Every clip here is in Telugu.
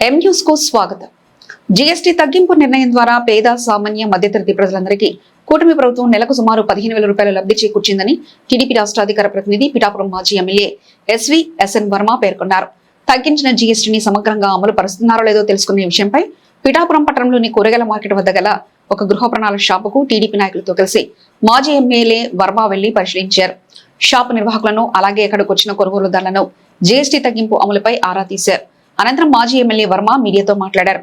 ఎం న్యూస్కు స్వాగతం. జీఎస్టీ తగ్గింపు నిర్ణయం ద్వారా పేద సామాన్య మధ్యతరగతి ప్రజలందరికీ కూటమి ప్రభుత్వం నెలకు సుమారు పదిహేను వేల రూపాయల లబ్ధి చేకూర్చిందని టీడీపీ రాష్ట్ర అధికార ప్రతినిధి పిఠాపురం మాజీ ఎమ్మెల్యే ఎస్వి ఎస్ఎన్ వర్మ పేర్కొన్నారు. తగ్గించిన జీఎస్టీని సమగ్రంగా అమలు పరుస్తున్నారో లేదో తెలుసుకునే విషయంపై పిఠాపురం పట్టణంలోని కూరగాయల మార్కెట్ వద్ద గల ఒక గృహ ప్రణాళిక షాపుకు టీడీపీ నాయకులతో కలిసి మాజీ ఎమ్మెల్యే వర్మ వెళ్ళి పరిశీలించారు. షాపు నిర్వాహకులను అలాగే అక్కడికి వచ్చిన కొనుగోలుదారులను జీఎస్టీ తగ్గింపు అమలుపై ఆరా తీశారు. అనంతరం మాజీ ఎమ్మెల్యే వర్మ మీడియాతో మాట్లాడారు.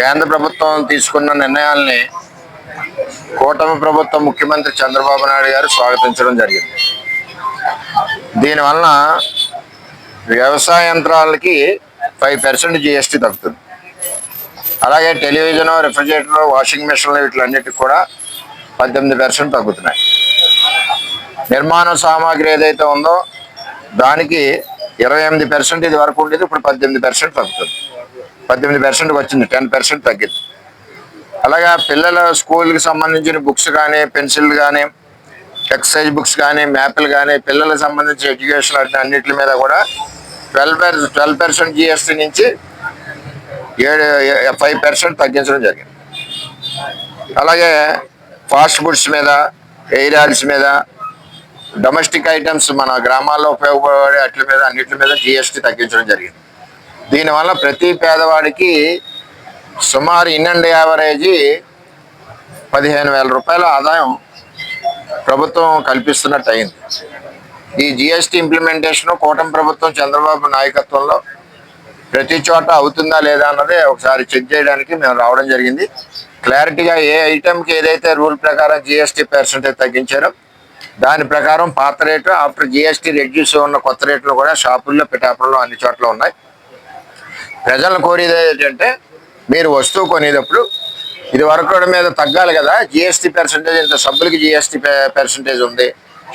కేంద్ర ప్రభుత్వం తీసుకున్న నిర్ణయాల్ని కూటమి ప్రభుత్వం ముఖ్యమంత్రి చంద్రబాబు నాయుడు గారు స్వాగతించడం జరిగింది. దీనివలన వ్యవసాయ యంత్రాలకి ఫైవ్ పర్సెంట్ జిఎస్టీ తగ్గుతుంది. అలాగే టెలివిజన్ రిఫ్రిజిరేటర్ వాషింగ్ మిషన్లు వీటిలన్నిటికి కూడా పద్దెనిమిది పర్సెంట్ తగ్గుతున్నాయి. నిర్మాణ సామాగ్రి ఏదైతే ఉందో దానికి ఇరవై ఎనిమిది పర్సెంట్ ఇది వరకు ఉండేది ఇప్పుడు పద్దెనిమిది పర్సెంట్ తగ్గుతుంది. పద్దెనిమిది పర్సెంట్ వచ్చింది టెన్ పర్సెంట్ తగ్గింది. అలాగే పిల్లల స్కూల్కి సంబంధించిన బుక్స్ కానీ పెన్సిల్ కానీ ఎక్సర్సైజ్ బుక్స్ కానీ మ్యాప్లు కానీ పిల్లలకు సంబంధించిన ఎడ్యుకేషన్ అన్నింటి మీద కూడా twelve per twelve percent GST నుంచి ఏడు ఫైవ్ పర్సెంట్ తగ్గించడం జరిగింది. అలాగే ఫాస్ట్ ఫుడ్స్ మీద ఎయిర్ ఆయిల్స్ మీద డొమెస్టిక్ ఐటమ్స్ మన గ్రామాల్లో ఉపయోగపడే వాటి మీద అన్నిటి మీద జిఎస్టీ తగ్గించడం జరిగింది. దీనివల్ల ప్రతి పేదవాడికి సుమారు ఇన్ అండ్ యావరేజ్ పదిహేను వేల రూపాయల ఆదాయం ప్రభుత్వం కల్పిస్తున్నట్టు అయింది. ఈ జిఎస్టీ ఇంప్లిమెంటేషన్ కూటమి ప్రభుత్వం చంద్రబాబు నాయకత్వంలో ప్రతి చోట అవుతుందా లేదా అన్నదే ఒకసారి చెక్ చేయడానికి మేము రావడం జరిగింది. క్లారిటీగా ఏ ఐటెంకి ఏదైతే రూల్ ప్రకారం జిఎస్టీ పర్సంటేజ్ తగ్గించారో దాని ప్రకారం పాత రేటు ఆఫ్టర్ జిఎస్టీ రెడ్యూస్ ఉన్న కొత్త రేట్లు కూడా షాపుల్లో పిఠాపుల్లో అన్ని చోట్ల ఉన్నాయి. ప్రజలను కోరేది ఏంటంటే మీరు వస్తువు కొనేటప్పుడు ఇది వరకు మీద తగ్గాలి కదా. జిఎస్టీ పర్సంటేజ్ ఇంత సబ్బులకి జిఎస్టీ పర్సంటేజ్ ఉంది.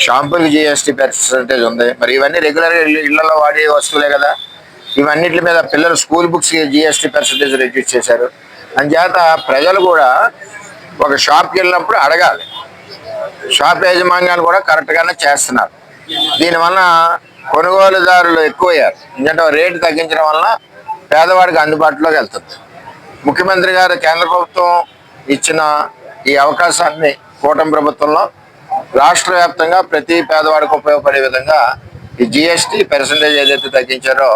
షాంపూలకి జిఎస్టీ పర్సంటేజ్ ఉంది. మరి ఇవన్నీ రెగ్యులర్గా ఇళ్ళలో వాడే వస్తువులే కదా. ఇవన్నిటి మీద పిల్లలు school books GST percentage reduce చేశారు. అంచేత ప్రజలు కూడా ఒక షాప్కి వెళ్ళినప్పుడు అడగాలి. షాప్ యాజమాన్యాలు కూడా కరెక్ట్గానే చేస్తున్నారు. దీనివల్ల కొనుగోలుదారులు ఎక్కువయ్యారు. ఎందుకంటే రేటు తగ్గించడం వలన పేదవాడికి అందుబాటులోకి వెళ్తుంది. ముఖ్యమంత్రి గారు కేంద్ర ప్రభుత్వం ఇచ్చిన ఈ అవకాశాన్ని కూటమి ప్రభుత్వంలో రాష్ట్ర వ్యాప్తంగా ప్రతి పేదవాడికి ఉపయోగపడే విధంగా ఈ జిఎస్టీ పర్సంటేజ్ ఏదైతే తగ్గించారో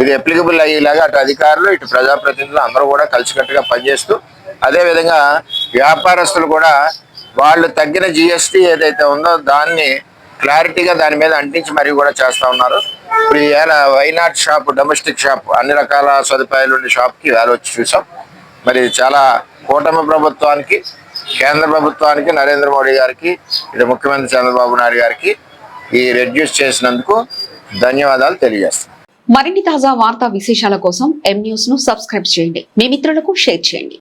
ఇది అప్లికబుల్ అయ్యేలాగా అటు అధికారులు ఇటు ప్రజాప్రతినిధులు అందరూ కూడా కలిసికట్టుగా పనిచేస్తూ అదేవిధంగా వ్యాపారస్తులు కూడా వాళ్ళు తగ్గిన జిఎస్టీ ఏదైతే ఉందో దాన్ని క్లారిటీగా దాని మీద అంటించి మరీ కూడా చేస్తూ ఉన్నారు. ఇప్పుడు ఈవేళ వేళ వైనాట్ షాప్ డొమెస్టిక్ షాప్ అన్ని రకాల సదుపాయాలు ఉండే షాప్కి వేళ వచ్చి చూసాం. మరి చాలా కూటమి ప్రభుత్వానికి కేంద్ర ప్రభుత్వానికి నరేంద్ర మోడీ గారికి ఇటు ముఖ్యమంత్రి చంద్రబాబు నాయుడు గారికి ఈ రెడ్యూస్ చేసినందుకు ధన్యవాదాలు తెలియజేస్తాం మరిన్ని తాజా వార్తా విశేషాల కోసం ఎం న్యూస్ను సబ్స్క్రైబ్ చేయండి. మీ మిత్రులకు షేర్ చేయండి.